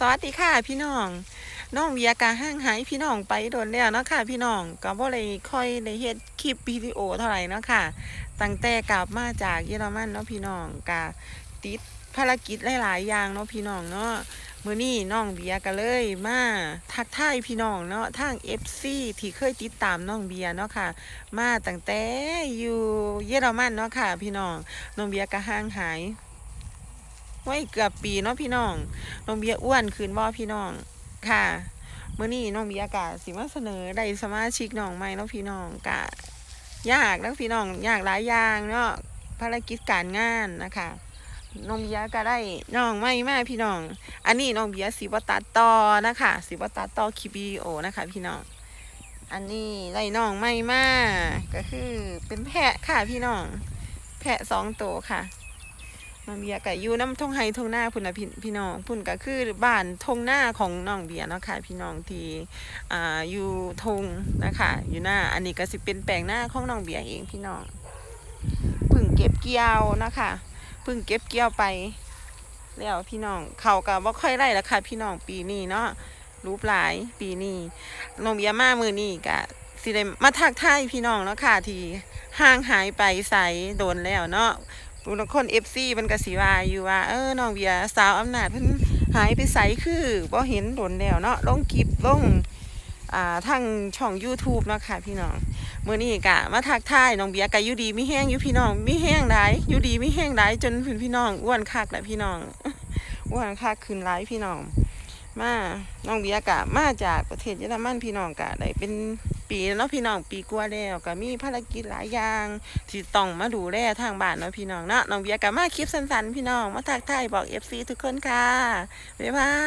สวัสดีค่ะพี่น้องน้องเบียร์กาห้างหายพี่น้องไปโดนแล้วเนาะค่ะ พี่น้องก็บ่เลยค่อยได้เฮ็ดคลิปวิดีโอเท่าไหร่เนาะค่ะตั้งแต่กลับมาจากเยอรมันเนาะพี่น้องกาติดภารกิจหลายๆอย่างเนาะพี่น้องเนาะมื้อนี้น้องเบียร์ก็เลยมาทักทายพี่น้องเนาะทาง FC ที่เคยติดตามน้องเบียร์เนาะค่ะ มาตั้งแต่อยู่เยอรมันเนาะค่ะ พี่น้องน้องเบียร์ก็ห่างหาย ไว้เกือบปีเนาะพี่น้องน้องเบียอ้วนขึ้นบ่พี่น้องค่ะเมื่อนี้น้องเบียกะสิมาเสนอได้สมาชิกน้องใหม่เนาะพี่น้องกะยากนะพี่น้องยากหลายอย่างเนาะภารกิจการงานนะคะน้องเบียก็ได้น้องใหม่มาพี่น้อง อันนี้น้องเบียสิบตัดต่อนะคะสิบตัดต่อคลิปวิดีโอนะคะ พี่น้อง อันนี้ได้น้องใหม่มากก็คือเป็นแพะค่ะพี่น้อง แพะสองตัวค่ะ น้องเบียก็อยู่น้ำทงไฮทงหน้าพุ่นนะพี่พี่น้องพุ่นก็คือบ้านทงหน้าของน้องเบียเนาะค่ะพี่น้องที่อ่าอยู่ทงนะคะอยู่หน้าอันนี้ก็สิเป็นแปลงหน้าของน้องเบียเองพี่น้องพึ่งเก็บเกี่ยวนะคะพึ่งเก็บเกี่ยวไป แล้วพี่น้องเขาก็บ่ค่อยไร่ละค่ะพี่น้องปีนี้เนาะรูปหลายปีนี้น้องเบียมามือนี้ก็สิได้มาทักทายพี่น้องเนาะค่ะที่ห่างหายไปใสโดนแล้วเนาะ บางคนเอฟซีมันก็สิว่าอยู่ว่า เออน้องเบียร์สาวอำนาจเพิ่นหายไปใสคือบ่เห็นโดนแล้วเนาะลงคลิปลงอ่าทางช่อง YouTube เนาะค่ะพี่น้องมื้อนี้ก็มาทักทายน้องเบียร์ก็อยู่ดีมีแห้งอยู่พี่น้องมีแห้งหลายอยู่ดีมีแห้งหลายจนพี่พี่น้องอ้วนคักแหละพี่น้องอ้วนคักขึ้นหลายพี่น้องมาน้องเบียร์ก็มาจากประเทศเยอรมันพี่น้องก็ได้เป็น ปีแล้วเนาะพี่น้องปีกว่าแล้วก็มีภารกิจหลายอย่างที่ต้องมาดูแลทางบ้านเนาะพี่น้องเนาะน้องเบียร์กับมาคลิปสั้นๆ พี่น้องมาทักทายบอกเอฟซีทุกคนค่ะบ๊ายบาย